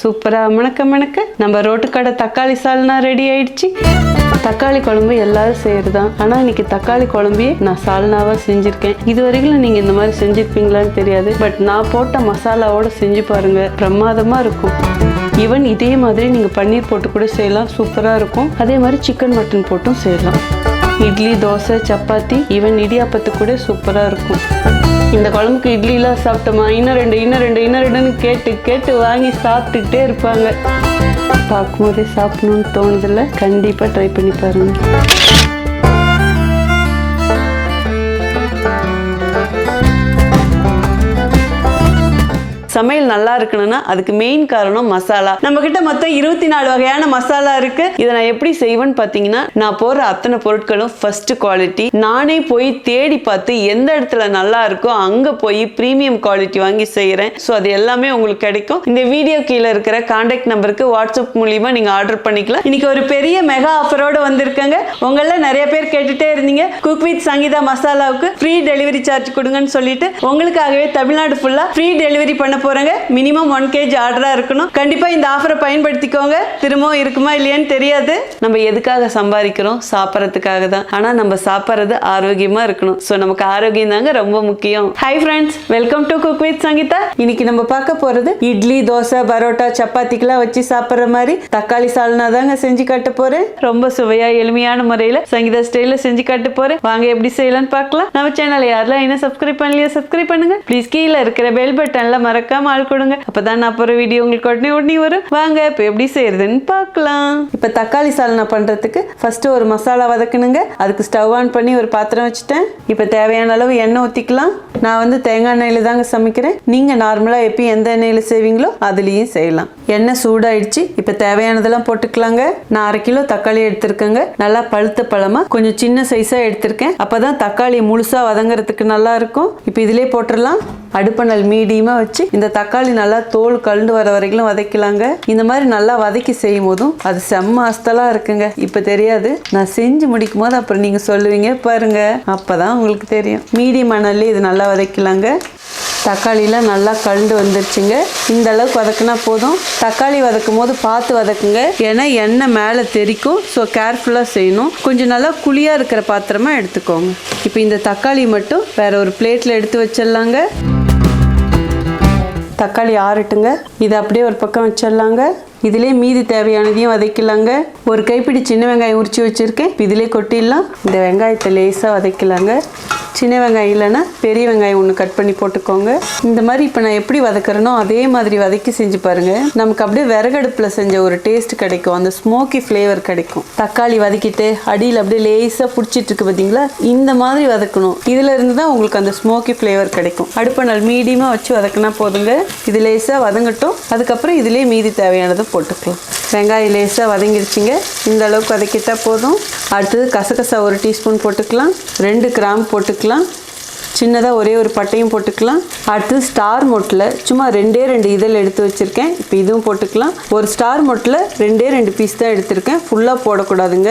சூப்பராக மணக்க மிணக்க நம்ம ரோட்டுக்கடை தக்காளி சால்னா ரெடி ஆயிடுச்சு. தக்காளி குழம்பு எல்லாரும் செய்கிறது தான் ஆனால் இன்னைக்கு தக்காளி குழம்பையே நான் சால்னாவாக செஞ்சுருக்கேன். இது வரைக்கும் நீங்கள் இந்த மாதிரி செஞ்சுருப்பீங்களான்னு தெரியாது. பட் நான் போட்ட மசாலாவோட செஞ்சு பாருங்க. பிரமாதமாக இருக்கும். ஈவன் இதே மாதிரி நீங்கள் பன்னீர் போட்டு கூட செய்யலாம். சூப்பராக இருக்கும். அதே மாதிரி சிக்கன் மட்டன் போட்டும் செய்யலாம். இட்லி தோசை சப்பாத்தி ஈவன் இடியாப்பத்து கூட சூப்பராக இருக்கும். இந்த குழம்புக்கு இட்லிலாம் சாப்பிட்டோமா? இன்னும் ரெண்டு இன்னும் ரெண்டு இன்னும் ரெண்டுன்னு கேட்டு கேட்டு வாங்கி சாப்பிட்டுக்கிட்டே இருப்பாங்க. பார்க்கும்போதே சாப்பிடணும்னு தோணுதில்ல. கண்டிப்பாக ட்ரை பண்ணி பாருங்கள் சமையல் நல்லா இருக்கணும்னா அதுக்கு மெயின் காரணம் மசாலா. நம்ம கிட்ட மொத்தம் இருபத்தி நாலு வகையான மசாலா இருக்கு. இதை நான் எப்படி செய்வேன்னு பார்த்தீங்கன்னா நான் போடுற அத்தனை பொருட்களும் ஃபர்ஸ்ட் குவாலிட்டி நானே போய் தேடி பார்த்து எந்த இடத்துல நல்லா இருக்கோ அங்க போய் ப்ரீமியம் குவாலிட்டி வாங்கி செய்யறேன் ஸோ அது எல்லாமே உங்களுக்கு கிடைக்கும். இந்த வீடியோ கீழே இருக்கிற கான்டாக்ட் நம்பருக்கு வாட்ஸ்அப் மூலியமா நீங்க ஆர்டர் பண்ணிக்கலாம். இன்னைக்கு ஒரு பெரிய மெகா ஆஃபரோட வந்திருக்காங்க. உங்கள நிறைய பேர் கேட்டுட்டே இருந்தீங்க. குக் வித் சங்கீதா மசாலாவுக்கு ஃப்ரீ டெலிவரி சார்ஜ் கொடுங்கன்னு சொல்லிட்டு உங்களுக்காகவே தமிழ்நாடு ஃபுல்லா ஃப்ரீ டெலிவரி பண்ண போறாங்க. மினிமம் ஒன் கேஜி ஆர்டரா இருக்கணும். கண்டிப்பா இந்த ஆஃபரை பயன்படுத்திக்கோங்க. திரும்பவும் இருக்குமா இல்லையான்னு தெரியாது. நம்ம எதுக்காக சம்பாதிக்கிறோம்? சாப்பிட்றதுக்காக தான். ஆனா நம்ம சாப்பிட்றது ஆரோக்கியமா இருக்கணும். ஸோ நமக்கு ஆரோக்கியம் தாங்க ரொம்ப முக்கியம். Hi friends welcome to cook with Sangeetha. இன்னைக்கு நம்ம பார்க்க போறது இட்லி தோசை பரோட்டா சப்பாத்திக்கெல்லாம் வச்சு சாப்பிட்ற மாதிரி தக்காளி சால்னா தாங்க செஞ்சு காட்ட போறேன். ரொம்ப சுவையா எளிமையான முறையில சங்கீதா ஸ்டைல செஞ்சு காட்ட போறேன். வாங்க எப்படி செய்யலாம்னு பார்க்கலாம். நம்ம சேனல் யாரெல்லாம் என்ன சப்ஸ்கிரைப் பண்ணலையா சப்ஸ்கிரைப் பண்ணுங்க. ப்ளீஸ் கீழே இருக்கிற பெல் பட்டன்ல மறக்காம ஆள் கொடுங்க. அப்பதான் நான் போற வீடியோ உங்களுக்கு உடனே உடனே வரும். வாங்க இப்போ எப்படி செய்யறதுன்னு பார்க்கலாம். இப்போ தக்காளி சால்னா பண்றதுக்கு ஃபர்ஸ்ட் ஒரு மசாலா வதக்கணுங்க. அதுக்கு ஸ்டவ் ஆன் பண்ணி ஒரு பாத்திரம் வச்சுட்டேன். இப்போ தேவையான அளவு எண்ணெய் ஊற்றிக்கலாம் நான் வந்து தேங்காய் எண்ணெயில் தாங்க சமைக்கிறேன். நீங்கள் நார்மலாக எப்பயும் எந்த எண்ணெயில் செய்வீங்களோ அதுலேயும் செய்யலாம். எண்ணெய் சூடாயிடுச்சு. இப்போ தேவையானதெல்லாம் போட்டுக்கலாங்க. நான் அரை கிலோ தக்காளி எடுத்திருக்கேங்க. நல்லா பழுத்த பழமா கொஞ்சம் சின்ன சைஸாக எடுத்திருக்கேன். அப்பதான் தக்காளி முழுசாக வதங்குறதுக்கு நல்லா இருக்கும். இப்போ இதிலே போட்டுடலாம் அடுப்பணல் மீடியமாக வச்சு இந்த தக்காளி நல்லா தோல் கலந்து வர வரைக்கும் வதக்கலாங்க. இந்த மாதிரி நல்லா வதக்கி செய்யும் போதும் அது செம்ம அஸ்தலாக இருக்குங்க. இப்போ தெரியாது. நான் செஞ்சு முடிக்கும் போது அப்புறம் நீங்கள் சொல்லுவீங்க. பாருங்க. அப்பதான் உங்களுக்கு தெரியும். மீடியம் அனல்லே இது நல்லா வதக்கலாங்க. தக்காளிலாம் நல்லா கழுந்து வந்துருச்சுங்க. இந்த அளவுக்கு வதக்குனா போதும். தக்காளி வதக்கும் போது பார்த்து வதக்குங்க. ஏன்னா எண்ணெய் மேலே தெரிக்கும். ஸோ கேர்ஃபுல்லாக செய்யணும். கொஞ்சம் நல்லா குழியாக இருக்கிற பாத்திரமா எடுத்துக்கோங்க. இப்போ இந்த தக்காளி மட்டும் வேற ஒரு பிளேட்டில் எடுத்து வச்சிடலாங்க. தக்காளி ஆறட்டுங்க. இதை அப்படியே ஒரு பக்கம் வச்சிடலாங்க. இதிலே மீதி தேவையானதையும் வதக்கலாங்க ஒரு கைப்பிடி சின்ன வெங்காயம் உரிச்சு வச்சுருக்கேன். இதிலே கொட்டிடலாம். இந்த வெங்காயத்தை லேசாக வதக்கலாங்க சின்ன வெங்காயம் இல்லைன்னா பெரிய வெங்காயம் ஒன்று கட் பண்ணி போட்டுக்கோங்க. இந்த மாதிரி இப்போ நான் எப்படி வதக்குறேனோ அதே மாதிரி வதக்கி செஞ்சு பாருங்க. நமக்கு அப்படியே விறகடுப்பில் செஞ்ச ஒரு டேஸ்ட் கிடைக்கும். அந்த ஸ்மோக்கி ஃப்ளேவர் கிடைக்கும். தக்காளி வதக்கிட்டு அடியில் அப்படியே லேசாக பிடிச்சிட்டு இருக்கு பார்த்தீங்களா இந்த மாதிரி வதக்கணும். இதில் இருந்து தான் உங்களுக்கு அந்த ஸ்மோக்கி ஃப்ளேவர் கிடைக்கும். அடுப்பை நாள் மீடியமாக வச்சு வதக்கினா போதுங்க. இது லேசாக வதங்கட்டும். அதுக்கப்புறம் இதிலே மீதி தேவையானதை போட்டுக்கலாம். வெங்காயம் லேசாக வதங்கிடுச்சிங்க இந்த அளவுக்கு வதக்கிட்டா போதும். அடுத்தது கசகசா ஒரு டீஸ்பூன் போட்டுக்கலாம். ரெண்டு கிராம் போட்டுக்கலாம். சின்னதாக ஒரே ஒரு பட்டையும் போட்டுக்கலாம். அடுத்தது ஸ்டார் மொட்டில் சும்மா ரெண்டே ரெண்டு இதழ் எடுத்து வச்சுருக்கேன். இப்போ இதுவும் போட்டுக்கலாம். ஒரு ஸ்டார் மொட்டில் ரெண்டே ரெண்டு பீஸ் தான் எடுத்திருக்கேன். ஃபுல்லாக போடக்கூடாதுங்க.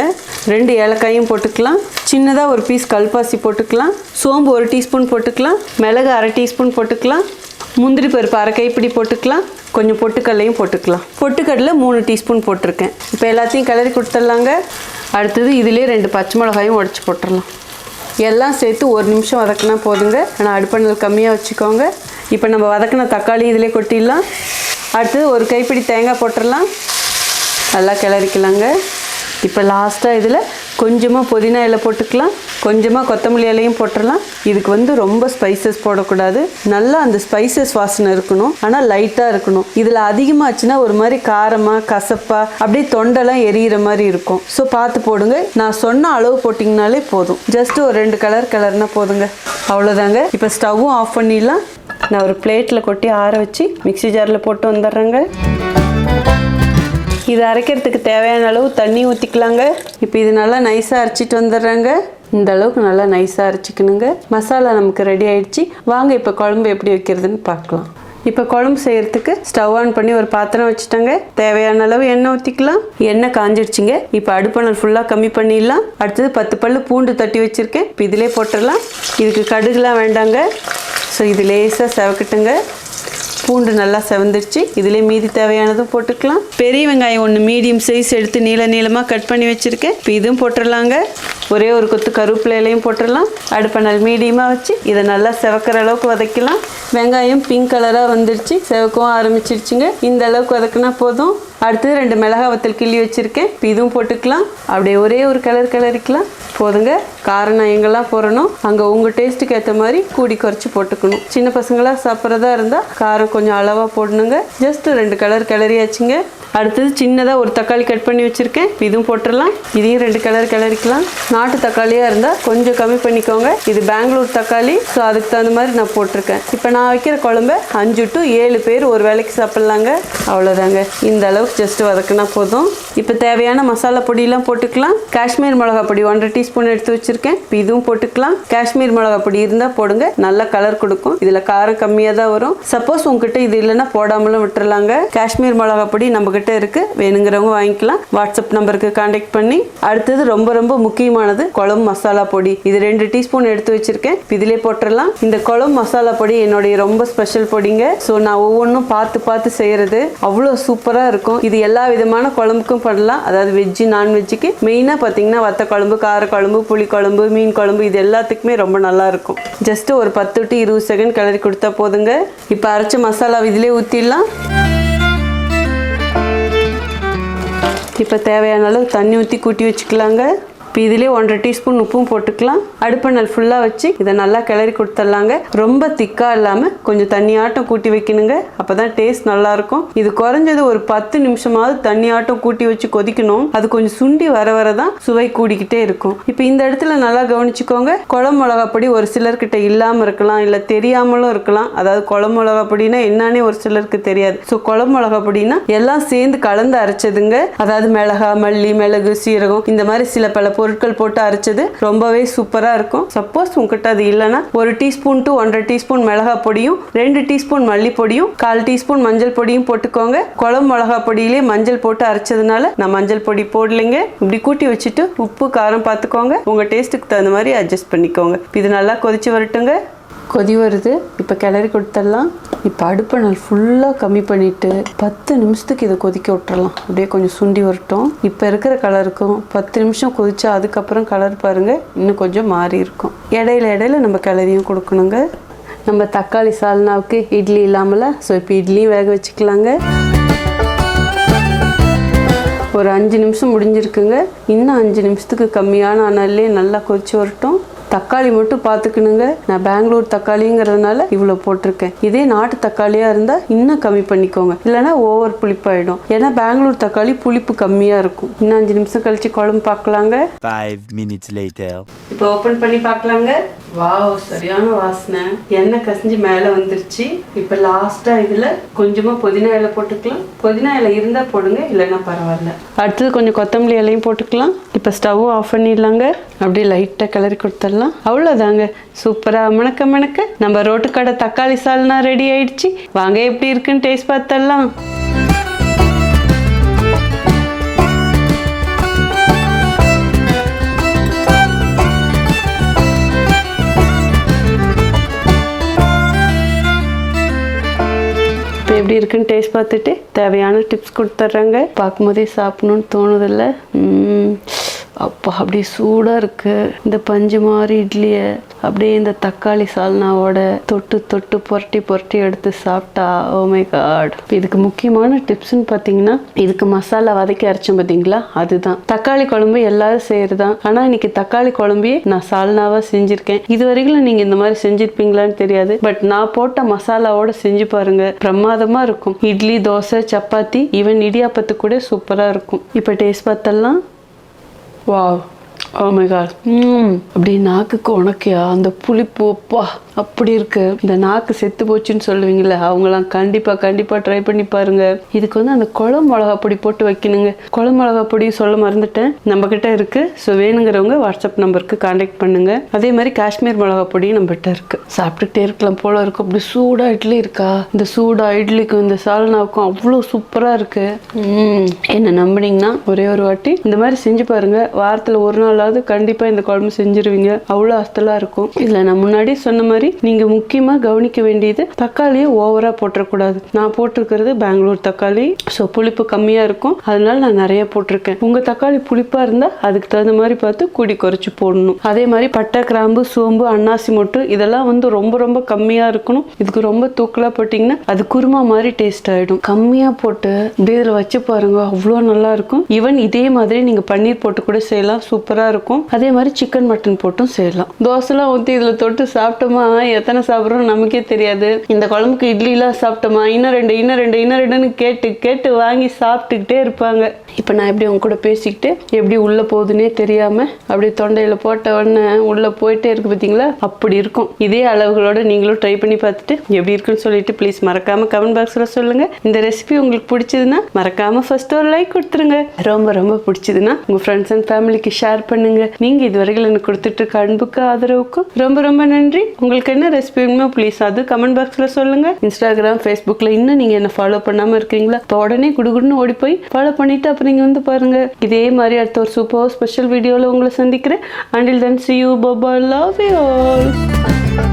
ரெண்டு ஏலக்காயும் போட்டுக்கலாம். சின்னதாக ஒரு பீஸ் கல்பாசி போட்டுக்கலாம். சோம்பு ஒரு டீஸ்பூன் போட்டுக்கலாம். மிளகு அரை டீஸ்பூன் போட்டுக்கலாம். முந்திரி பருப்பு அரை கைப்பிடி போட்டுக்கலாம். கொஞ்சம் பொட்டுக்கடலையும் போட்டுக்கலாம். பொட்டுக்கடலை மூணு டீஸ்பூன் போட்டிருக்கேன். இப்போ எல்லாத்தையும் கிளறி கொடுத்துட்லாங்க. அடுத்தது இதிலே ரெண்டு பச்சை மிளகாயும் உடச்சி போட்டுடலாம். எல்லாம் சேர்த்து ஒரு நிமிஷம் வதக்கினா போதுங்க. ஆனால் அடுப்பணல் கம்மியாக வச்சுக்கோங்க. இப்போ நம்ம வதக்கின தக்காளி இதிலே கொட்டிடலாம். அடுத்து ஒரு கைப்பிடி தேங்காய் போட்டுடலாம். நல்லா கிளறிக்கலாங்க. இப்போ லாஸ்ட்டாக இதில் கொஞ்சமாக புதினா இலை போட்டுக்கலாம். கொஞ்சமாக கொத்தமல்லி இலையும் போட்டுடலாம் இதுக்கு வந்து ரொம்ப ஸ்பைசஸ் போடக்கூடாது. நல்லா அந்த ஸ்பைசஸ் வாசனை இருக்கணும். ஆனால் லைட்டாக இருக்கணும். இதில் அதிகமாச்சுன்னா ஒரு மாதிரி காரமாக கசப்பாக அப்படியே தொண்டெல்லாம் எரியிற மாதிரி இருக்கும். ஸோ பார்த்து போடுங்க. நான் சொன்ன அளவு போட்டிங்கனாலே போதும். ஜஸ்ட் ஒரு ரெண்டு கலர் கலர்னா போதுங்க. அவ்வளோதாங்க இப்போ ஸ்டவ்வும் ஆஃப் பண்ணிடலாம். நான் ஒரு பிளேட்டில் கொட்டி ஆற வச்சு மிக்ஸி ஜாரில் போட்டு வந்துடுறேங்க. இது அரைக்கிறதுக்கு தேவையான அளவு தண்ணி ஊற்றிக்கலாங்க இப்போ இது நல்லா நைஸாக அரைச்சிட்டு வந்துடுறாங்க. இந்த அளவுக்கு நல்லா நைஸாக அரைச்சிக்கணுங்க. மசாலா நமக்கு ரெடி ஆயிடுச்சு. வாங்க இப்போ குழம்பு எப்படி வைக்கிறதுன்னு பார்க்கலாம். இப்போ குழம்பு செய்யறதுக்கு ஸ்டவ் ஆன் பண்ணி ஒரு பாத்திரம் வச்சுட்டாங்க. தேவையான அளவு எண்ணெய் ஊற்றிக்கலாம் எண்ணெய் காஞ்சிடுச்சுங்க. இப்போ அடுப்பணல் ஃபுல்லாக கம்மி பண்ணிடலாம். அடுத்தது பத்து பல்லு பூண்டு தட்டி வச்சுருக்கேன். இப்போ இதிலே போட்டுடலாம். இதுக்கு கடுகுலாம் வேண்டாங்க. ஸோ இது லேசாக செவக்கட்டுங்க. பூண்டு நல்லா செவந்துருச்சு இதுலேயே மீதி தேவையானதும் போட்டுக்கலாம். பெரிய வெங்காயம் ஒன்று மீடியம் சைஸ் எடுத்து நீள நீளமாக கட் பண்ணி வச்சுருக்கேன். இப்போ இதுவும் போட்டுடலாங்க ஒரே ஒரு கொத்து கருவேப்பிலையிலையும் போட்டுடலாம் அடுப்பை நல் மீடியமாக வச்சு இதை நல்லா செவக்கிற அளவுக்கு வதக்கலாம். வெங்காயம் பிங்க் கலராக வந்துடுச்சு. செவக்கவும் ஆரம்பிச்சிருச்சுங்க. இந்த அளவுக்கு வதக்குனா போதும். அடுத்தது ரெண்டு மிளகா வத்தல் கிள்ளி வச்சுருக்கேன். இப்போ இதுவும் போட்டுக்கலாம். அப்படியே ஒரே ஒரு கலர் கிளறிக்கலாம். போதுங்க. காரம் நான் எங்கெல்லாம் போடணும். அங்கே உங்கள் டேஸ்ட்டுக்கு ஏற்ற மாதிரி கூடி குறைச்சி போட்டுக்கணும். சின்ன பசங்களாக சாப்பிட்றதா இருந்தால் காரம் கொஞ்சம் அளவாக போடணுங்க. ஜஸ்ட் ரெண்டு கலர் கிளறியாச்சுங்க. அடுத்தது சின்னதாக ஒரு தக்காளி கட் பண்ணி வச்சுருக்கேன். இதுவும் போட்டுடலாம். இதையும் ரெண்டு கலர் கிளறிக்கலாம். நாட்டு தக்காளியாக இருந்தால் கொஞ்சம் கம்மி பண்ணிக்கோங்க. இது பெங்களூர் தக்காளி. ஸோ அதுக்கு தகுந்த மாதிரி நான் போட்டிருக்கேன். இப்போ நான் வைக்கிற குழம்பு அஞ்சு டு ஏழு பேர் ஒரு வேளைக்கு சாப்பிட்லாங்க. அவ்வளோதாங்க இந்த அளவுக்கு ஜஸ்ட் வதக்கினா போதும். இப்போ தேவையான மசாலா பொடியெல்லாம் போட்டுக்கலாம். காஷ்மீர் மிளகா பொடி ஒன்றரை டீஸ்பூன் எடுத்து வச்சுருக்கேன். இப்போ இதுவும் போட்டுக்கலாம். காஷ்மீர் மிளகா பொடி இருந்தால் போடுங்க. நல்ல கலர் கொடுக்கும். இதில் காரம் கம்மியாக தான் வரும். சப்போஸ் உங்ககிட்ட இது இல்லைன்னா போடாமலும் விட்டுறலாங்க. காஷ்மீர் மிளகா பொடி நம்ம கிட்ட இருக்கு. வேணுங்கிறவங்க வாங்கிக்கலாம். வாட்ஸ்அப் நம்பருக்கு காண்டாக்ட் பண்ணி. அடுத்தது ரொம்ப ரொம்ப முக்கியமானது குழம்பு மசாலா பொடி. இது ரெண்டு டீஸ்பூன் எடுத்து வச்சிருக்கேன். இதிலே போட்டுடலாம் இந்த குழம்பு மசாலா பொடி என்னுடைய ரொம்ப ஸ்பெஷல் பொடிங்க. ஸோ நான் ஒவ்வொன்றும் பார்த்து பார்த்து செய்யறது அவ்வளோ சூப்பராக இருக்கும். இது எல்லா விதமான குழம்புக்கும் பண்ணலாம் அதாவது வெஜ்ஜு நான்வெஜ்ஜுக்கு மெயினாக பார்த்தீங்கன்னா வத்த குழம்பு கார குழம்பு புளி குழம்பு மீன் குழம்பு இது எல்லாத்துக்குமே ரொம்ப நல்லா இருக்கும் ஜஸ்ட் ஒரு பத்து டு இருபது செகண்ட் கிளறி கொடுத்தா போதுங்க. இப்போ அரைச்ச மசாலா இதிலே ஊற்றிடலாம் இப்போ தேவையான அளவு தண்ணி ஊற்றி கூட்டி வச்சுக்கலாங்க. இப்போ இதிலே ஒன்றரை டீஸ்பூன் உப்பும் போட்டுக்கலாம். அடுப்பணல் ஃபுல்லாக வச்சு இதை நல்லா கிளறி கொடுத்துடலாங்க. ரொம்ப திக்காக இல்லாமல் கொஞ்சம் தண்ணியாட்டம் கூட்டி வைக்கணுங்க. அப்போ தான் டேஸ்ட் நல்லாயிருக்கும். இது குறைஞ்சது ஒரு பத்து நிமிஷமாவது தண்ணியாட்டம் கூட்டி வச்சு கொதிக்கணும். அது கொஞ்சம் சுண்டி வர வர தான் சுவை கூடிக்கிட்டே இருக்கும். இப்போ இந்த இடத்துல நல்லா கவனிச்சுக்கோங்க. குளம் மிளகாப்பொடி ஒரு சிலர்கிட்ட இல்லாமல் இருக்கலாம் இல்லை தெரியாமலும் இருக்கலாம். அதாவது குளம் மிளகா பொடினா என்னன்னே ஒரு சிலருக்கு தெரியாது. ஸோ குளம் மிளகா பொடினா எல்லாம் சேர்ந்து கலந்து அரைச்சதுங்க. அதாவது மிளகா மல்லி மிளகு சீரகம் இந்த மாதிரி சில பல பொருட்கள் போட்டு அரைச்சது ரொம்பவே சூப்பராக இருக்கும். சப்போஸ் உங்ககிட்ட அது இல்லைன்னா ஒரு டீஸ்பூன் டு ஒன்றரை டீஸ்பூன் மிளகா பொடியும் ரெண்டு டீஸ்பூன் மல்லி பொடியும் கால் டீஸ்பூன் மஞ்சள் பொடியும் போட்டுக்கோங்க. குழம்பு மிளகா பொடியிலே மஞ்சள் போட்டு அரைச்சதுனால நான் மஞ்சள் பொடி போடலைங்க. இப்படி கூட்டி வச்சுட்டு உப்பு காரம் பார்த்துக்கோங்க. உங்கள் டேஸ்ட்டுக்கு தகுந்த மாதிரி அட்ஜஸ்ட் பண்ணிக்கோங்க. இது நல்லா கொதிச்சு வரட்டுங்க. கொதி வருது. இப்போ கிளறி கொடுத்துடலாம். இப்போ அடுப்பை நான் ஃபுல்லாக கம்மி பண்ணிவிட்டு பத்து நிமிஷத்துக்கு இதை கொதிக்க விட்டுறலாம். அப்படியே கொஞ்சம் சுண்டி வரட்டும். இப்போ இருக்கிற கலருக்கும் பத்து நிமிஷம் கொதிச்சா அதுக்கப்புறம் கலர் பாருங்கள் இன்னும் கொஞ்சம் மாறி இருக்கும். இடையில இடையில நம்ம கிளறியும் கொடுக்கணுங்க. நம்ம தக்காளி சால்னாவுக்கு இட்லி இல்லாமல் ஸோ இப்போ இட்லியும் வேக வச்சுக்கலாங்க. ஒரு அஞ்சு நிமிஷம் முடிஞ்சிருக்குங்க. இன்னும் அஞ்சு நிமிஷத்துக்கு கம்மியான அனல்லே நல்லா கொதிச்சு வரட்டும். தக்காளி மட்டும் பார்த்துக்கணுங்க. நான் பெங்களூர் தக்காளிங்கிறதுனால இவ்வளோ போட்டிருக்கேன். இதே நாட்டு தக்காளியாக இருந்தால் இன்னும் கம்மி பண்ணிக்கோங்க. இல்லைன்னா ஓவர் புளிப்பாயிடும். ஏன்னா பெங்களூர் தக்காளி புளிப்பு கம்மியாக இருக்கும். இன்னும் அஞ்சு நிமிஷம் கழிச்சு குழம்பு பார்க்கலாங்க. Five minutes later. இப்போ ஓப்பன் பண்ணி பார்க்கலாங்க. வாவ் சரியான வாசனை. எண்ணெய் கசிஞ்சு மேலே வந்துருச்சு. இப்போ லாஸ்ட்டாக இதில் கொஞ்சமாக புதினா இலை போட்டுக்கலாம். புதினா இலை இருந்தால் போடுங்க இல்லைன்னா பரவாயில்ல. அடுத்தது கொஞ்சம் கொத்தமல்லி இலையும் போட்டுக்கலாம். இப்போ ஸ்டவ்வும் ஆஃப் பண்ணிடலாங்க. அப்படியே லைட்டாக கிளறி கொடுத்துடலாம். அவ்வளோதாங்க சூப்பராக மணக்க மணக்க. நம்ம ரோட்டு கடை தக்காளி சால்னா ரெடி ஆயிடுச்சு. வாங்க எப்படி இருக்குன்னு டேஸ்ட் பார்த்தரலாம் எப்படி இருக்குன்னு டேஸ்ட் பார்த்துட்டு தேவையான டிப்ஸ் கொடுத்துட்றாங்க. பார்க்கும்போதே சாப்பிடணும்னு தோணுதில்ல. அப்பா அப்படியே சூடாக இருக்கு. இந்த பஞ்சு மாதிரி இட்லியை அப்படியே இந்த தக்காளி சால்னாவோட தொட்டு தொட்டு புரட்டி புரட்டி எடுத்து சாப்பிட்டா oh ஓமே காட் இதுக்கு முக்கியமான டிப்ஸ்னு பார்த்தீங்கன்னா இதுக்கு மசாலா வதக்கி அரைச்சோம் பார்த்தீங்களா? அதுதான். தக்காளி குழம்பு எல்லாரும் செய்யறதுதான். ஆனால் இன்னைக்கு தக்காளி குழம்பையே நான் சால்னாவாக செஞ்சுருக்கேன். இது வரைக்கும் நீங்கள் இந்த மாதிரி செஞ்சுருப்பீங்களான்னு தெரியாது. பட் நான் போட்ட மசாலாவோட செஞ்சு பாருங்க. பிரமாதமாக இருக்கும். இட்லி தோசை சப்பாத்தி ஈவன் இடியாப்பத்துக்கு கூட சூப்பராக இருக்கும். இப்போ டேஸ்ட் பார்த்தெல்லாம் வாவ் ஓ மை காட் அப்படி நாக்குக்கு உனக்கையா அந்த புளிப்பு அப்பா. அப்படி இருக்கு. இந்த நாக்கு செத்து போச்சுன்னு சொல்லுவீங்கல்ல அவங்களாம் கண்டிப்பா கண்டிப்பா ட்ரை பண்ணி பாருங்க. இதுக்கு வந்து அந்த குழம்பு மிளகா பொடி போட்டு வைக்கணுங்க. குழம்பு மிளகா பொடி சொல்ல மறந்துட்டேன். நம்ம கிட்ட இருக்கு. ஸோ வேணுங்கிறவங்க வாட்ஸ்அப் நம்பருக்கு காண்டாக்ட் பண்ணுங்க. அதே மாதிரி காஷ்மீர் மிளகா பொடியும் நம்ம கிட்ட இருக்கு. சாப்பிட்டுட்டே இருக்கலாம் போல இருக்கும் அப்படி சூடா இட்லி இருக்கா? இந்த சூடா இட்லிக்கும் இந்த சால்னாவுக்கும் அவ்வளோ சூப்பரா இருக்கு. என்ன நம்புனீங்கன்னா ஒரே ஒரு வாட்டி இந்த மாதிரி செஞ்சு பாருங்க. வாரத்துல ஒரு நாளாவது கண்டிப்பா இந்த குழம்பு செஞ்சிருவீங்க. அவ்வளோ அஸ்தலா இருக்கும். இதுல நான் முன்னாடி சொன்ன மாதிரி தக்காளி நீங்க முக்கியமா கவனிக்க வேண்டியது தக்காளியை ஓவரா போட்டுறக்கூடாது நான் போட்டிருக்கிறது பெங்களூர் தக்காளி. ஸோ புளிப்பு கம்மியா இருக்கும். அதனால நான் நிறைய போட்டிருக்கேன். உங்க தக்காளி புளிப்பா இருந்தா அதுக்கு தகுந்த மாதிரி பார்த்து கூடி குறைச்சு போடணும். அதே மாதிரி பட்டை கிராம்பு சோம்பு அன்னாசி மொட்டு இதெல்லாம் வந்து ரொம்ப ரொம்ப கம்மியா இருக்கணும். இதுக்கு ரொம்ப தூக்கலா போட்டிங்கன்னா அது குருமா மாதிரி டேஸ்ட் ஆயிடும். கம்மியா போட்டு இதில் வச்சு பாருங்க அவ்வளோ நல்லா இருக்கும். ஈவன் இதே மாதிரி நீங்க பன்னீர் போட்டு கூட செய்யலாம். சூப்பரா இருக்கும். அதே மாதிரி சிக்கன் மட்டன் போட்டும் செய்யலாம். தோசைலாம் ஊற்றி இதில் தொட்டு சாப்பிட்டோமா எத்தனை சாப்பிட்றோம் நமக்கே தெரியாது. இந்த குழம்புக்கு இட்லிலாம் சாப்பிட்டோமா? இன்னும் ரெண்டு இன்னும் ரெண்டு இன்னும் ரெண்டுன்னு கேட்டு கேட்டு வாங்கி சாப்பிட்டுக்கிட்டே இருப்பாங்க. இப்போ நான் எப்படி உங்க கூட பேசிக்கிட்டு எப்படி உள்ள போகுதுன்னே தெரியாமல் அப்படியே தொண்டையில் போட்ட உடனே உள்ளே போயிட்டே இருக்கு பார்த்தீங்களா அப்படி இருக்கும். இதே அளவுகளோட நீங்களும் ட்ரை பண்ணி பார்த்துட்டு எப்படி இருக்குன்னு சொல்லிட்டு ப்ளீஸ் மறக்காம கமெண்ட் பாக்ஸில் சொல்லுங்க. இந்த ரெசிபி உங்களுக்கு பிடிச்சதுன்னா மறக்காம ஃபர்ஸ்ட் ஒரு லைக் கொடுத்துருங்க. ரொம்ப ரொம்ப பிடிச்சதுன்னா உங்கள் ஃப்ரெண்ட்ஸ் அண்ட் ஃபேமிலிக்கு ஷேர் பண்ணுங்க. நீங்கள் இதுவரைக்கும் எனக்கு கொடுத்துட்டு இருக்க அன்புக்கு ஆதரவுக்கும் ரொம்ப ரொம்ப நன்றி. உங்களுக்கு என்ன ரெசிபி வேணுமோ ப்ளீஸ் அது கமெண்ட் பாக்ஸில் சொல்லுங்க. இன்ஸ்டாகிராம் ஃபேஸ்புக்கில் இன்னும் நீங்கள் என்ன ஃபாலோ பண்ணாமல் இருக்கீங்களா இப்போ உடனே குடுகுடுன்னு ஓடி போய் ஃபாலோ பண்ணிட்டு அப்புறம் நீங்கள் வந்து பாருங்க. இதே மாதிரி அடுத்த ஒரு சூப்பர் ஸ்பெஷல் வீடியோவில் உங்களை சந்திக்கிறேன். அண்டில் தென் சி யூ பபா லவ் யூ ஆல்